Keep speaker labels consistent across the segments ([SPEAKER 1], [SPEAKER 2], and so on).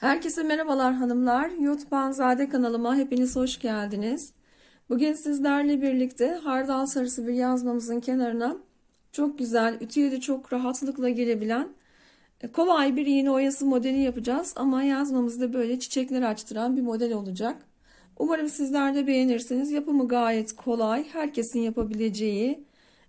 [SPEAKER 1] Herkese merhabalar hanımlar. YouTube Banzade kanalıma hepiniz hoş geldiniz. Bugün sizlerle birlikte hardal sarısı bir yazmamızın kenarına çok güzel, ütüye de çok rahatlıkla girebilen e, kolay bir iğne oyası modeli yapacağız. Ama yazmamızda böyle çiçekler açtıran bir model olacak. Umarım sizler de beğenirsiniz. Yapımı gayet kolay, herkesin yapabileceği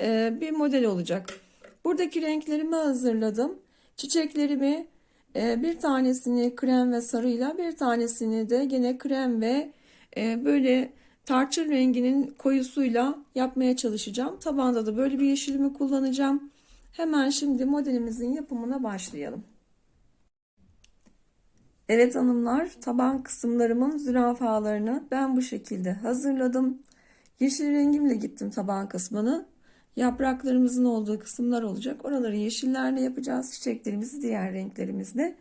[SPEAKER 1] e, bir model olacak. Buradaki renklerimi hazırladım. Çiçeklerimi bir tanesini krem ve sarıyla bir tanesini de gene krem ve e, böyle tarçın renginin koyusuyla yapmaya çalışacağım. Tabanda da böyle bir yeşilimi kullanacağım. Hemen şimdi modelimizin yapımına başlayalım. Evet hanımlar taban kısımlarımın zürafalarını ben bu şekilde hazırladım. Yeşil rengimle gittim taban kısmını. Yapraklarımızın olduğu kısımlar olacak. Oraları yeşillerle yapacağız. Çiçeklerimizi diğer renklerimizle.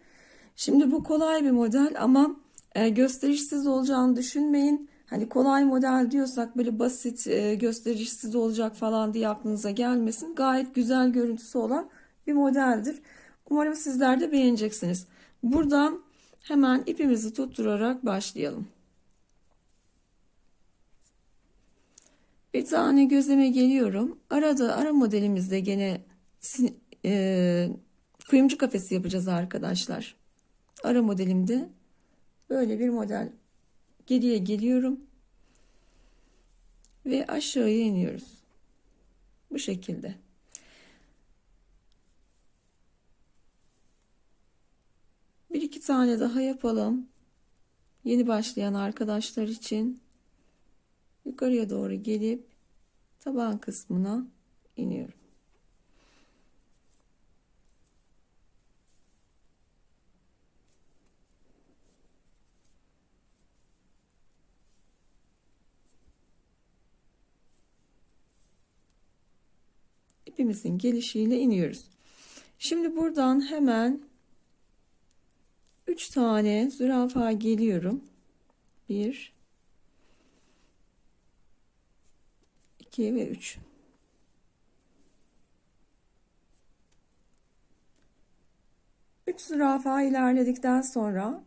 [SPEAKER 1] Şimdi bu kolay bir model ama e, gösterişsiz olacağını düşünmeyin. Hani kolay model diyorsak böyle basit e, gösterişsiz olacak falan diye aklınıza gelmesin. Gayet güzel görüntüsü olan bir modeldir. Umarım sizler de beğeneceksiniz. Buradan hemen ipimizi tutturarak başlayalım. Bir tane gözleme geliyorum. Arada ara modelimizde gene e, kuyumcu kafesi yapacağız arkadaşlar. Ara modelimde böyle bir model geriye geliyorum. Ve aşağıya iniyoruz. Bu şekilde. Bir iki tane daha yapalım. Yeni başlayan arkadaşlar için yukarıya doğru gelip taban kısmına iniyorum. ipimizin gelişiyle iniyoruz. Şimdi buradan hemen 3 tane zürafa geliyorum. 1 2 ve 3. Üç zürafa ilerledikten sonra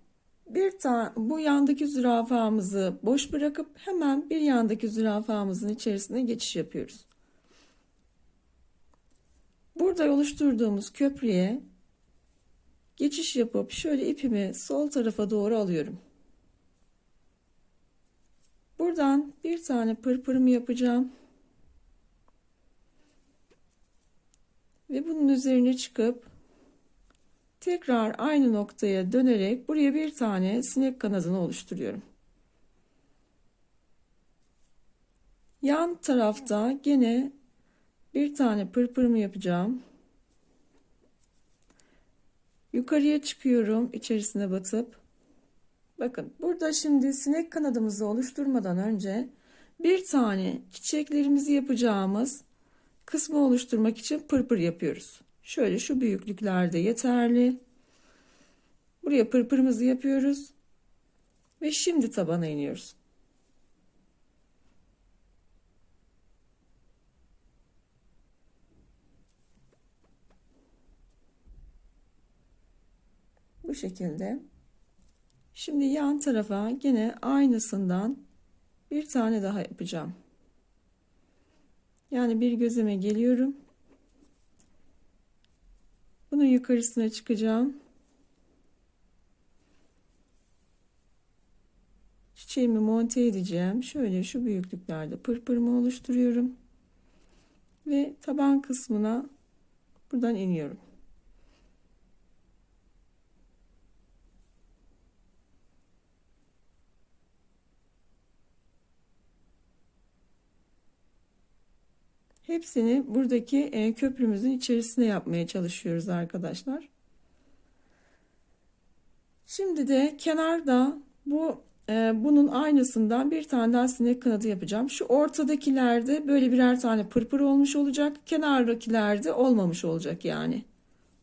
[SPEAKER 1] bir tane bu yandaki zürafamızı boş bırakıp hemen bir yandaki zürafamızın içerisine geçiş yapıyoruz. Burada oluşturduğumuz köprüye geçiş yapıp şöyle ipimi sol tarafa doğru alıyorum. Buradan bir tane pırpırımı yapacağım. Ve bunun üzerine çıkıp tekrar aynı noktaya dönerek buraya bir tane sinek kanadını oluşturuyorum. Yan tarafta gene bir tane pırpırımı yapacağım. Yukarıya çıkıyorum içerisine batıp. Bakın burada şimdi sinek kanadımızı oluşturmadan önce bir tane çiçeklerimizi yapacağımız kısmı oluşturmak için pırpır yapıyoruz. Şöyle şu büyüklüklerde yeterli. Buraya pırpırımızı yapıyoruz. Ve şimdi tabana iniyoruz. Bu şekilde. Şimdi yan tarafa yine aynısından bir tane daha yapacağım. Yani bir gözeme geliyorum. Bunun yukarısına çıkacağım. Çiçeğimi monte edeceğim. Şöyle şu büyüklüklerde pırpırımı oluşturuyorum. Ve taban kısmına buradan iniyorum. Hepsini buradaki e, köprümüzün içerisine yapmaya çalışıyoruz arkadaşlar. Şimdi de kenarda bu e, bunun aynısından bir tane daha sinek kanadı yapacağım. Şu ortadakilerde böyle birer tane pırpır olmuş olacak. Kenardakilerde olmamış olacak yani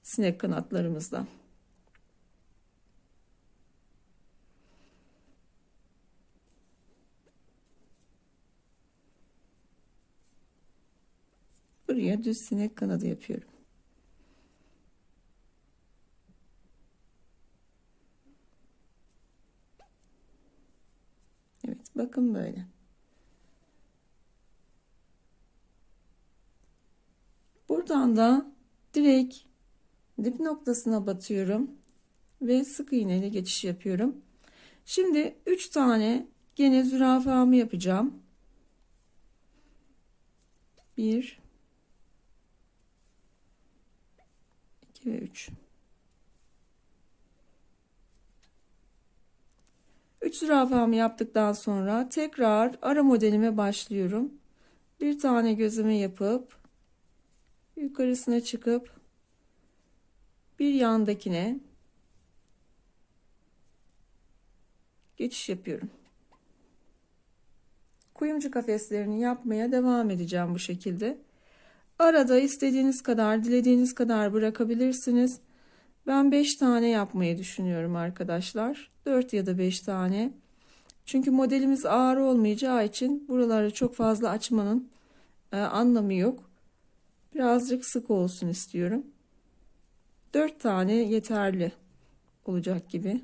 [SPEAKER 1] sinek kanatlarımızda. Buraya düz sinek kanadı yapıyorum. Evet bakın böyle. Buradan da direkt dip noktasına batıyorum ve sık iğne ile geçiş yapıyorum. Şimdi 3 tane gene zürafamı yapacağım. 1 2 ve 3 3 zürafamı yaptıktan sonra tekrar ara modelime başlıyorum. Bir tane gözüme yapıp yukarısına çıkıp bir yandakine geçiş yapıyorum. Kuyumcu kafeslerini yapmaya devam edeceğim bu şekilde. Arada istediğiniz kadar, dilediğiniz kadar bırakabilirsiniz. Ben 5 tane yapmayı düşünüyorum arkadaşlar. 4 ya da 5 tane. Çünkü modelimiz ağır olmayacağı için buraları çok fazla açmanın e, anlamı yok. Birazcık sık olsun istiyorum. 4 tane yeterli olacak gibi.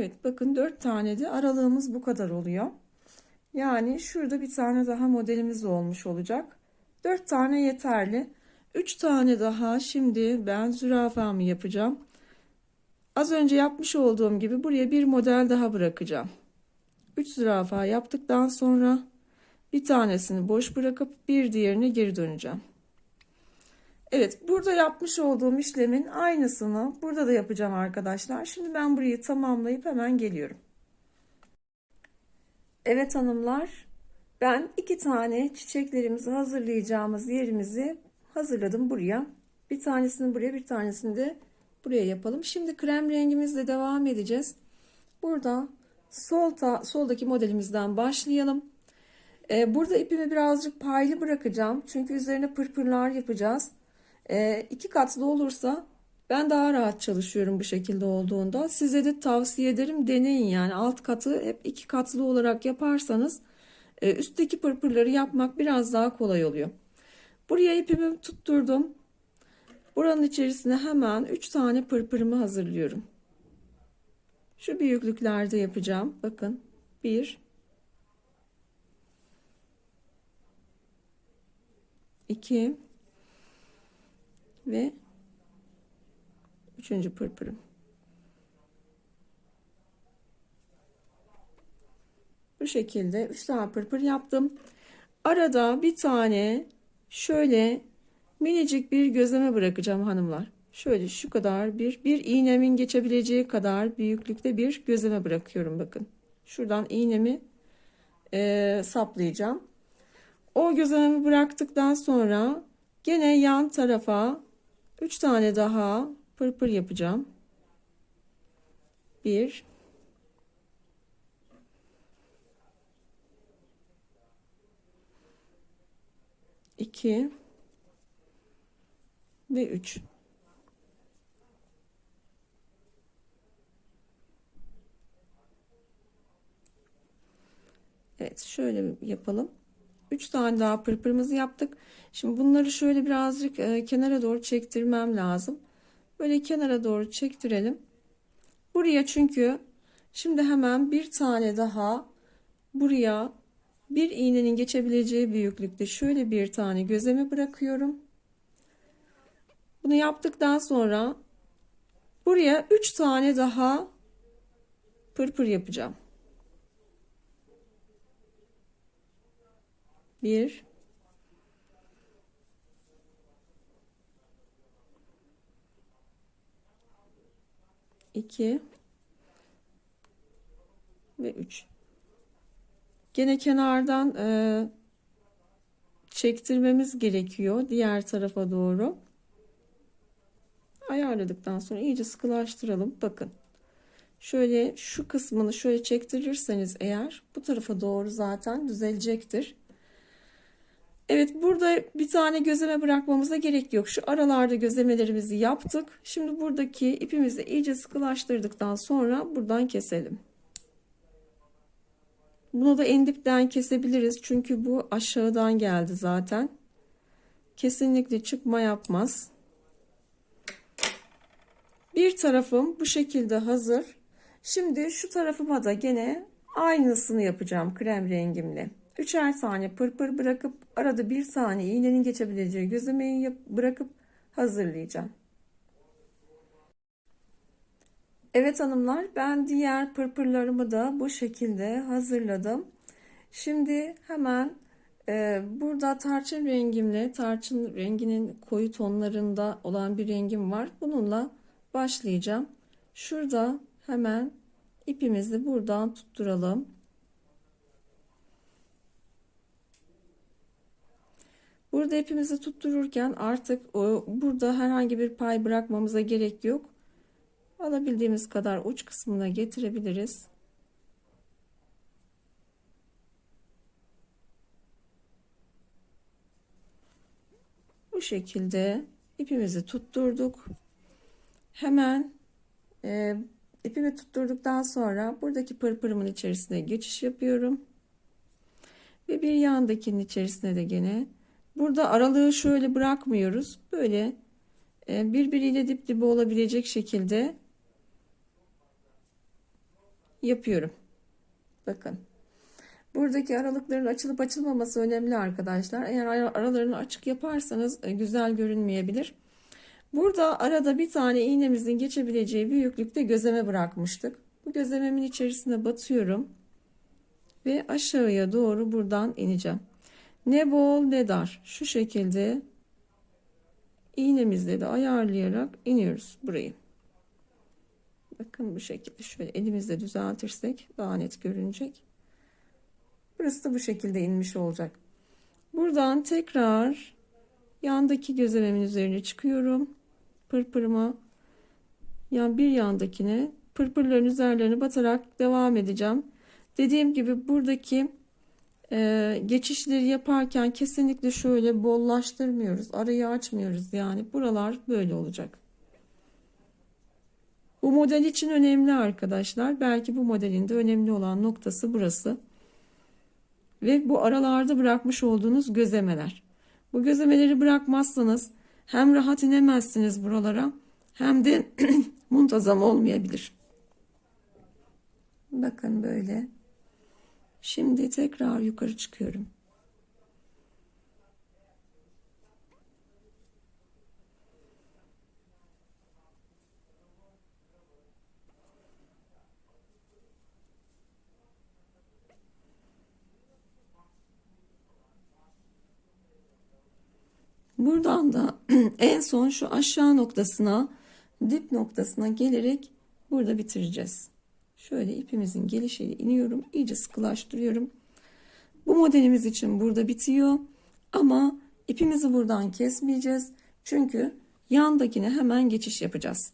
[SPEAKER 1] Evet bakın 4 tane de aralığımız bu kadar oluyor. Yani şurada bir tane daha modelimiz olmuş olacak. 4 tane yeterli. 3 tane daha şimdi ben zürafamı yapacağım. Az önce yapmış olduğum gibi buraya bir model daha bırakacağım. 3 zürafa yaptıktan sonra bir tanesini boş bırakıp bir diğerine geri döneceğim. Evet burada yapmış olduğum işlemin aynısını burada da yapacağım arkadaşlar. Şimdi ben burayı tamamlayıp hemen geliyorum. Evet hanımlar ben iki tane çiçeklerimizi hazırlayacağımız yerimizi hazırladım buraya. Bir tanesini buraya bir tanesini de buraya yapalım. Şimdi krem rengimizle devam edeceğiz. Burada sol ta, soldaki modelimizden başlayalım. Ee, burada ipimi birazcık paylı bırakacağım. Çünkü üzerine pırpırlar yapacağız. E, iki katlı olursa ben daha rahat çalışıyorum bu şekilde olduğunda. Size de tavsiye ederim deneyin yani alt katı hep iki katlı olarak yaparsanız e, üstteki pırpırları yapmak biraz daha kolay oluyor. Buraya ipimi tutturdum. Buranın içerisine hemen 3 tane pırpırımı hazırlıyorum. Şu büyüklüklerde yapacağım. Bakın 1 2 ve üçüncü pırpırım. Bu şekilde üç tane pırpır yaptım. Arada bir tane şöyle minicik bir gözleme bırakacağım hanımlar. Şöyle şu kadar bir bir iğnemin geçebileceği kadar büyüklükte bir gözleme bırakıyorum bakın. Şuradan iğnemi e, saplayacağım. O gözlememi bıraktıktan sonra gene yan tarafa 3 tane daha pırpır yapacağım. 1 2 ve 3 Evet şöyle yapalım. 3 tane daha pırpırımızı yaptık. Şimdi bunları şöyle birazcık e, kenara doğru çektirmem lazım. Böyle kenara doğru çektirelim. Buraya çünkü şimdi hemen bir tane daha buraya bir iğnenin geçebileceği büyüklükte şöyle bir tane gözeme bırakıyorum. Bunu yaptıktan sonra buraya 3 tane daha pırpır yapacağım. 1 2 ve 3 gene kenardan e, çektirmemiz gerekiyor diğer tarafa doğru. Ayarladıktan sonra iyice sıkılaştıralım. Bakın. Şöyle şu kısmını şöyle çektirirseniz eğer bu tarafa doğru zaten düzelecektir Evet burada bir tane gözleme bırakmamıza gerek yok. Şu aralarda gözlemelerimizi yaptık. Şimdi buradaki ipimizi iyice sıkılaştırdıktan sonra buradan keselim. Bunu da en dipten kesebiliriz. Çünkü bu aşağıdan geldi zaten. Kesinlikle çıkma yapmaz. Bir tarafım bu şekilde hazır. Şimdi şu tarafıma da gene aynısını yapacağım krem rengimle. Üçer tane pırpır bırakıp arada bir tane iğnenin geçebileceği gözlemeyi bırakıp hazırlayacağım. Evet hanımlar ben diğer pırpırlarımı da bu şekilde hazırladım. Şimdi hemen e, burada tarçın rengimle tarçın renginin koyu tonlarında olan bir rengim var. Bununla başlayacağım. Şurada hemen ipimizi buradan tutturalım. Burada ipimizi tuttururken artık o, burada herhangi bir pay bırakmamıza gerek yok. Alabildiğimiz kadar uç kısmına getirebiliriz. Bu şekilde ipimizi tutturduk. Hemen e, ipimi tutturduktan sonra buradaki pırpırımın içerisine geçiş yapıyorum. Ve bir yandakinin içerisine de gene burada aralığı şöyle bırakmıyoruz. Böyle e, birbiriyle dip dibe olabilecek şekilde yapıyorum. Bakın. Buradaki aralıkların açılıp açılmaması önemli arkadaşlar. Eğer aralarını açık yaparsanız e, güzel görünmeyebilir. Burada arada bir tane iğnemizin geçebileceği büyüklükte gözleme bırakmıştık. Bu gözlememin içerisine batıyorum. Ve aşağıya doğru buradan ineceğim. Ne bol ne dar. Şu şekilde iğnemizle de ayarlayarak iniyoruz burayı. Bakın bu şekilde şöyle elimizle düzeltirsek daha net görünecek. Burası da bu şekilde inmiş olacak. Buradan tekrar yandaki gözlememin üzerine çıkıyorum. Pırpırıma yani bir yandakine pırpırların üzerlerine batarak devam edeceğim. Dediğim gibi buradaki e, geçişleri yaparken kesinlikle şöyle bollaştırmıyoruz. Arayı açmıyoruz yani. Buralar böyle olacak. Bu model için önemli arkadaşlar. Belki bu modelin de önemli olan noktası burası. Ve bu aralarda bırakmış olduğunuz gözemeler. Bu gözemeleri bırakmazsanız hem rahat inemezsiniz buralara hem de muntazam olmayabilir. Bakın böyle. Şimdi tekrar yukarı çıkıyorum. Buradan da en son şu aşağı noktasına dip noktasına gelerek burada bitireceğiz. Şöyle ipimizin gelişiyle iniyorum. iyice sıkılaştırıyorum. Bu modelimiz için burada bitiyor. Ama ipimizi buradan kesmeyeceğiz. Çünkü yandakine hemen geçiş yapacağız.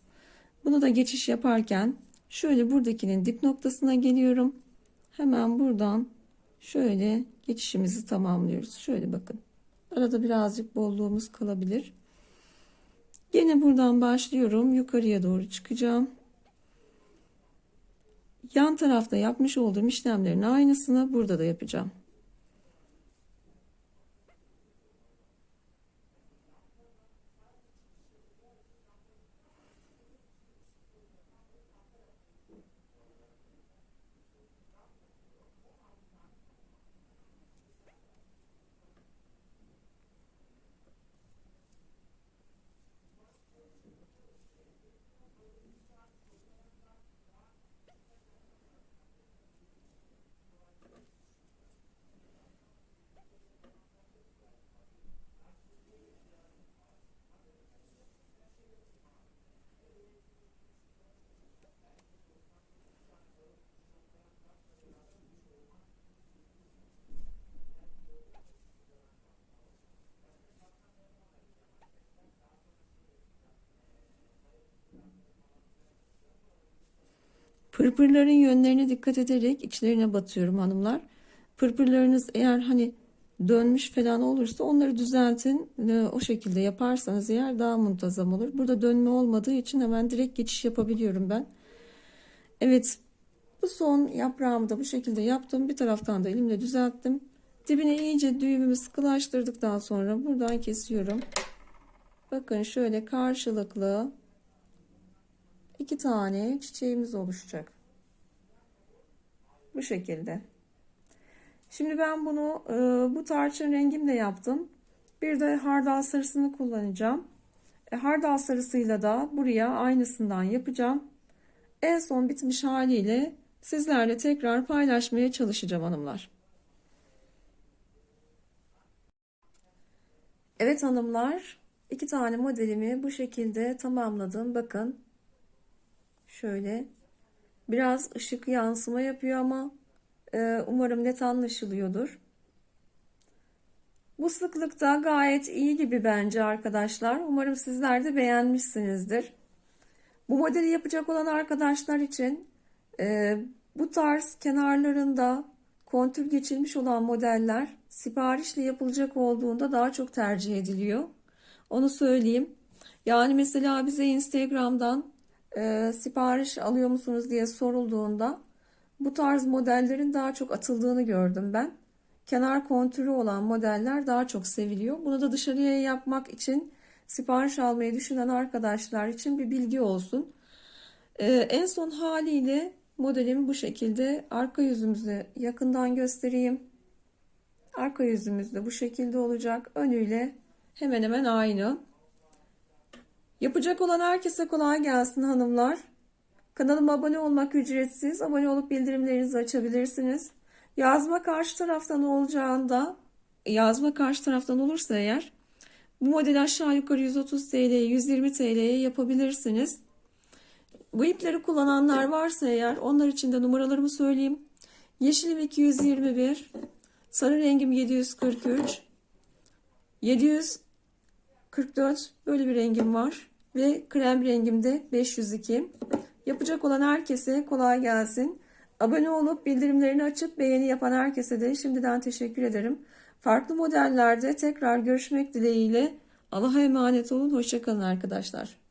[SPEAKER 1] Bunu da geçiş yaparken şöyle buradakinin dip noktasına geliyorum. Hemen buradan şöyle geçişimizi tamamlıyoruz. Şöyle bakın. Arada birazcık bolluğumuz kalabilir. Yine buradan başlıyorum. Yukarıya doğru çıkacağım. Yan tarafta yapmış olduğum işlemlerin aynısını burada da yapacağım. Pırpırların yönlerine dikkat ederek içlerine batıyorum hanımlar. Pırpırlarınız eğer hani dönmüş falan olursa onları düzeltin. E, O şekilde yaparsanız eğer daha muntazam olur. Burada dönme olmadığı için hemen direkt geçiş yapabiliyorum ben. Evet bu son yaprağımı da bu şekilde yaptım. Bir taraftan da elimle düzelttim. Dibine iyice düğümümü sıkılaştırdıktan sonra buradan kesiyorum. Bakın şöyle karşılıklı iki tane çiçeğimiz oluşacak. Bu şekilde. Şimdi ben bunu e, bu tarçın rengimle yaptım. Bir de hardal sarısını kullanacağım. E, hardal sarısıyla da buraya aynısından yapacağım. En son bitmiş haliyle sizlerle tekrar paylaşmaya çalışacağım hanımlar. Evet hanımlar, iki tane modelimi bu şekilde tamamladım. Bakın şöyle biraz ışık yansıma yapıyor ama e, umarım net anlaşılıyordur. Bu sıklıkta gayet iyi gibi bence arkadaşlar. Umarım sizler de beğenmişsinizdir. Bu modeli yapacak olan arkadaşlar için e, bu tarz kenarlarında kontür geçilmiş olan modeller siparişle yapılacak olduğunda daha çok tercih ediliyor. Onu söyleyeyim. Yani mesela bize Instagram'dan e, sipariş alıyor musunuz diye sorulduğunda bu tarz modellerin daha çok atıldığını gördüm ben. Kenar kontürü olan modeller daha çok seviliyor. Bunu da dışarıya yapmak için sipariş almayı düşünen arkadaşlar için bir bilgi olsun. Ee, en son haliyle modelim bu şekilde. Arka yüzümüzü yakından göstereyim. Arka yüzümüz de bu şekilde olacak. Önüyle hemen hemen aynı. Yapacak olan herkese kolay gelsin hanımlar. Kanalıma abone olmak ücretsiz. Abone olup bildirimlerinizi açabilirsiniz. Yazma karşı taraftan olacağında yazma karşı taraftan olursa eğer bu modeli aşağı yukarı 130 TL'ye 120 TL'ye yapabilirsiniz. Bu ipleri kullananlar varsa eğer onlar için de numaralarımı söyleyeyim. Yeşilim 221, sarı rengim 743, 744 böyle bir rengim var ve krem rengimde 502. Yapacak olan herkese kolay gelsin. Abone olup bildirimlerini açıp beğeni yapan herkese de şimdiden teşekkür ederim. Farklı modellerde tekrar görüşmek dileğiyle Allah'a emanet olun. Hoşçakalın arkadaşlar.